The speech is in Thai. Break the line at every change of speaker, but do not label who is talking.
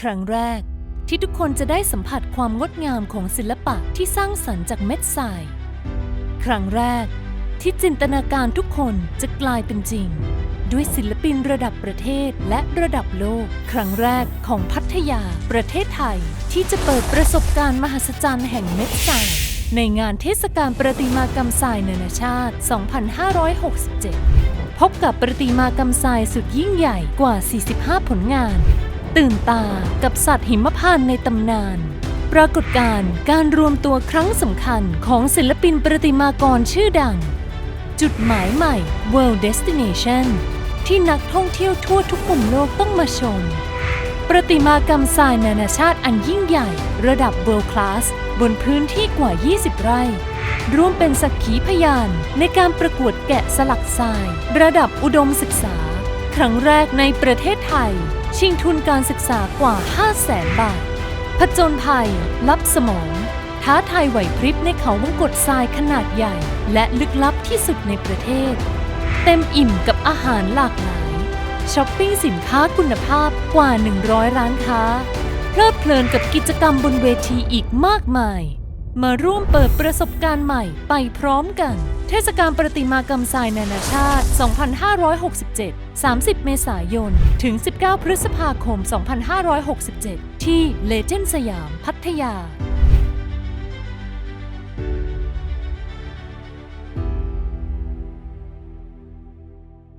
ครั้งแรก ที่ทุกคนจะได้สัมผัสความงดงามของศิลปะที่สร้างสรรค์จากเม็ดทราย ครั้งแรก ที่จินตนาการทุกคนจะกลายเป็นจริง ด้วยศิลปินระดับประเทศและระดับโลก ครั้งแรกของพัทยา ประเทศไทย ที่จะเปิดประสบการณ์มหัศจรรย์แห่งเม็ดทรายในงานเทศกาลประติมากรรมทรายนานาชาติ 2567 พบกับประติมากรรมทรายสุดยิ่งใหญ่กว่า 45 ผลงาน ตื่นตากับสัตว์หิมพานต์ในตำนาน ปรากฏการณ์การรวมตัวครั้งสำคัญของศิลปินประติมากรชื่อดัง จุดหมายใหม่ World Destination ที่นักท่องเที่ยวทั่วทุกมุมโลกต้องมาชม ประติมากรรมทรายนานาชาติอันยิ่งใหญ่ ระดับ World Class บนพื้นที่กว่า 20 ไร่ ร่วมเป็นสักขีพยานในการประกวดแกะสลักทราย ระดับอุดมศึกษา ครั้งแรกในประเทศไทย ชิงทุนการศึกษากว่า 5 0 0แสนบาท ผจญภัย ลับสมอง ท้าทายไหวพริบในเขาวงกตทรายขนาดใหญ่ และลึกลับที่สุดในประเทศ เต็มอิ่มกับอาหารหลากหลาย ช้อปปิ้งสินค้าคุณภาพกว่า 100 ร้านค้า เพลิดเพลินกับกิจกรรมบนเวทีอีกมากมาย มาร่วมเปิดประสบการณ์ใหม่ไปพร้อมกัน เทศกาลประติมากรรมทรายนานาชาติ 2567 30 เมษายน ถึง 19 พฤษภาคม 2567 ที่เลเจนด์สยาม พัทยา